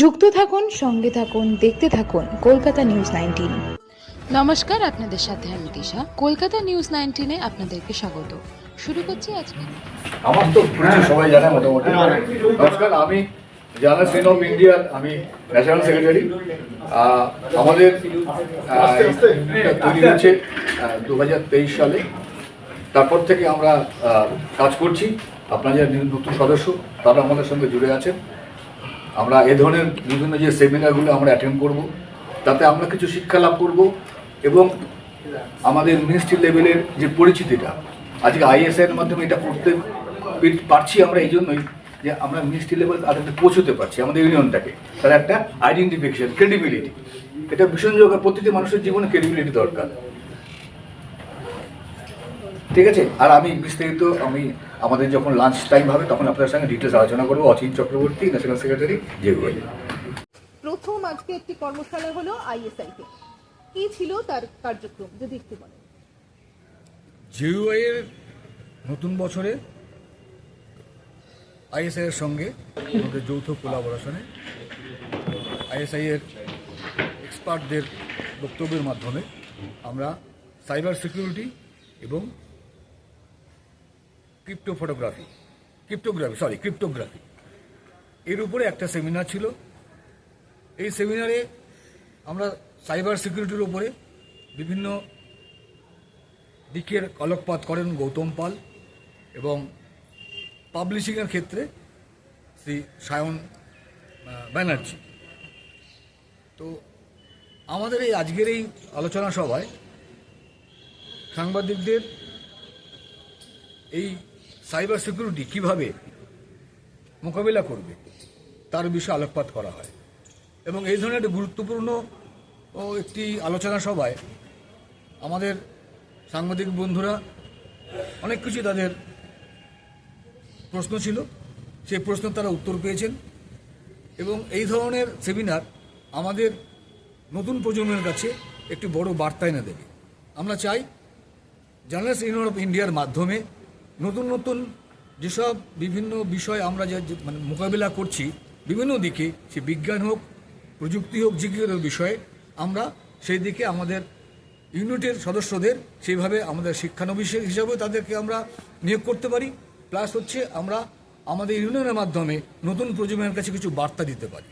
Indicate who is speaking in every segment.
Speaker 1: যুক্ত থাকুন সঙ্গে থাকুন দেখতে থাকুন কলকাতা নিউজ নাইনটিন।
Speaker 2: নমস্কার আপনাদের সাথে আমি দিশা। কলকাতা নিউজ নাইনটিনে আপনাদেরকে স্বাগত। শুরু করছি আজকে।
Speaker 3: আমার তো সবাই জানে মোটামুটি। নমস্কার আমি জানা সেন অফ ইন্ডিয়ার আমি ন্যাশনাল সেক্রেটারি। আমাদের তৈরি হচ্ছে দু হাজার তেইশ সালে। তারপর থেকে আমরা কাজ করছি। আপনারা যারা নতুন সদস্য তারা আমাদের সঙ্গে জুড়ে আছেন। আমরা এ ধরনের বিভিন্ন যে সেমিনারগুলো আমরা অ্যাটেন্ড করব, তাতে আমরা কিছু শিক্ষা লাভ করব এবং আমাদের মিনিস্ট্রি লেভেলের যে পরিচিতিটা, আজকে আইএসআইয়ের মাধ্যমে এটা করতে পারছি আমরা এই জন্যই যে আমরা মিনিস্ট্রি লেভেল তাদেরকে পৌঁছতে পারছি আমাদের ইউনিয়নটাকে তার একটা আইডেন্টিফিকেশন ক্রেডিবিলিটি এটা ভীষণ প্রতিটি মানুষের জীবনে ক্রেডিবিলিটি দরকার। ঠিক আছে? আর আমি বিস্তারিত আমি আমাদের যখন লাঞ্চ টাইম হবে তখন আপনার সঙ্গে ডিটেলস আলোচনা করব। অচিন চক্রবর্তী ন্যাশনাল সেক্রেটারি জেগুয়ালি
Speaker 4: প্রথম আজকে একটি কর্মশালা হলো আইএসআই তে। কি ছিল তার কার্যক্রম? যদি একটু বলেন।
Speaker 3: জিইউআই এর নতুন বছরে আইএসআই এর সঙ্গে আমাদের যৌথ কোলাবোরেশনে আইএসআই এর এক্সপার্টদের বক্তব্যের মাধ্যমে আমরা সাইবার সিকিউরিটি এবং crypto photography cryptography sorry cryptography এর উপরে একটা সেমিনার ছিল। এই সেমিনারে আমরা সাইবার সিকিউরিটির উপরে বিভিন্ন দিকের আলোকপাত করেন গৌতম পাল এবং পাবলিশিংয়ের ক্ষেত্রে শ্রী সায়ন ব্যানার্জি। তো আমাদের এই আজকের এই আলোচনা সভায় সাংবাদিকদের এই সাইবার সিকিউরিটি কীভাবে মোকাবিলা করবে, তার বিষয়ে আলোকপাত করা হয়। এবং এই ধরনের একটি গুরুত্বপূর্ণ একটি আলোচনা সভায় আমাদের সাংবাদিক বন্ধুরা অনেক কিছু তাদের প্রশ্ন ছিল। সেই প্রশ্ন তারা উত্তর পেয়েছেন। এবং এই ধরনের সেমিনার আমাদের নতুন প্রজন্মের কাছে একটি বড় বার্তা এনে দেবে। আমরা চাই জার্নালিস্ট ইউনিয়ন অফ ইন্ডিয়ার মাধ্যমে নতুন নতুন যেসব বিভিন্ন বিষয় আমরা যে মানে মোকাবিলা করছি বিভিন্ন দিকে সে বিজ্ঞান হোক প্রযুক্তি হোক যে কোনো বিষয়ে আমরা সেই দিকে আমাদের ইউনিটের সদস্যদের সেইভাবে আমাদের শিক্ষানবিশ হিসাবে তাদেরকে আমরা নিয়োগ করতে পারি। প্লাস হচ্ছে আমরা আমাদের ইউনিয়নের মাধ্যমে নতুন প্রজন্মের কাছে কিছু বার্তা দিতে পারি।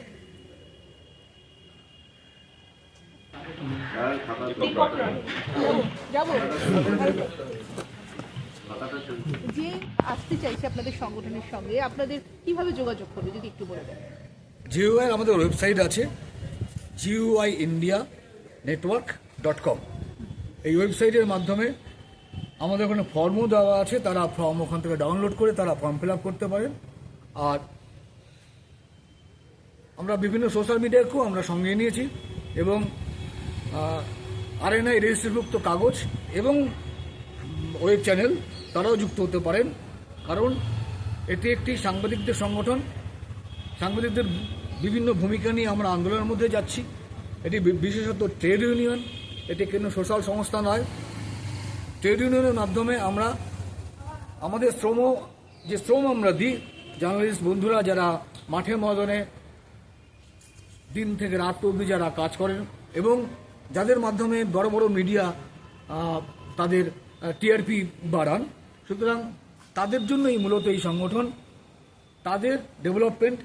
Speaker 4: যাব। যে আসতে চাইছে আপনাদের সংগঠনের সঙ্গে, আপনাদের কীভাবে যোগাযোগ করবে, যদি একটু বলে দেন?
Speaker 3: জিওআই আমাদের ওয়েবসাইট আছে GOI India network dot com. এই ওয়েবসাইটের মাধ্যমে আমাদের ওখানে ফর্মও দেওয়া আছে, তারা ফর্ম ওখান থেকে ডাউনলোড করে তারা ফর্ম ফিল আপ করতে পারেন। আর আমরা বিভিন্ন সোশ্যাল মিডিয়াকেও আমরা সঙ্গে নিয়েছি এবং আরএনআই রেজিস্ট্রিভুক্ত কাগজ এবং ওয়েব চ্যানেল তারাও যুক্ত হতে পারেন। কারণ এটি একটি সাংবাদিকদের সংগঠন। সাংবাদিকদের বিভিন্ন ভূমিকা নিয়ে আমরা আন্দোলনের মধ্যে যাচ্ছি। এটি বিশেষত ট্রেড ইউনিয়ন। এটি কোনো সোশ্যাল সংস্থা নয়। ট্রেড ইউনিয়নের মাধ্যমে আমরা আমাদের শ্রম, যে শ্রম আমরা দিই, জার্নালিস্ট বন্ধুরা যারা মাঠে ময়দানে দিন থেকে রাত অবধি যারা কাজ করেন এবং যাদের মাধ্যমে বড় বড় মিডিয়া তাদের টিআরপি বাড়ান সুতরাং তাদের জন্যই মূলত এই সংগঠন তাদের ডেভেলপমেন্ট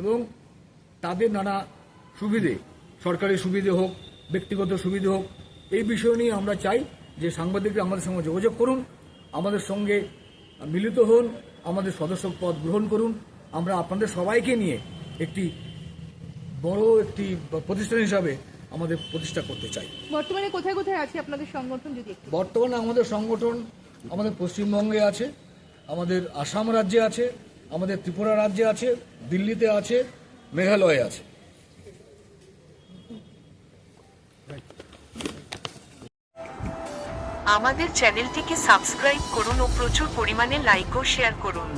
Speaker 3: এবং তাদের নানা সুবিধে সরকারি সুবিধে হোক ব্যক্তিগত সুবিধে হোক এই বিষয় নিয়ে আমরা চাই যে সাংবাদিকরা আমাদের সঙ্গে যোগাযোগ করুন আমাদের সঙ্গে মিলিত হন আমাদের সদস্য পদ গ্রহণ করুন। আমরা আপনাদের সবাইকে নিয়ে একটি বড় একটি প্রতিষ্ঠান হিসাবে আমাদের প্রতিষ্ঠা করতে চাই।
Speaker 4: বর্তমানে কোথায় কোথায় আছে আপনাদের সংগঠন যদি
Speaker 3: বর্তমানে আমাদের সংগঠন আমাদের পশ্চিমবঙ্গে আছে, আমাদের আসাম রাজ্যে আছে, আমাদের ত্রিপুরা রাজ্যে আছে, দিল্লিতে আছে, মেঘালয়ে আছে।
Speaker 5: আমাদের চ্যানেলটিকে সাবস্ক্রাইব করুন ও প্রচুর পরিমাণে লাইক ও শেয়ার করুন।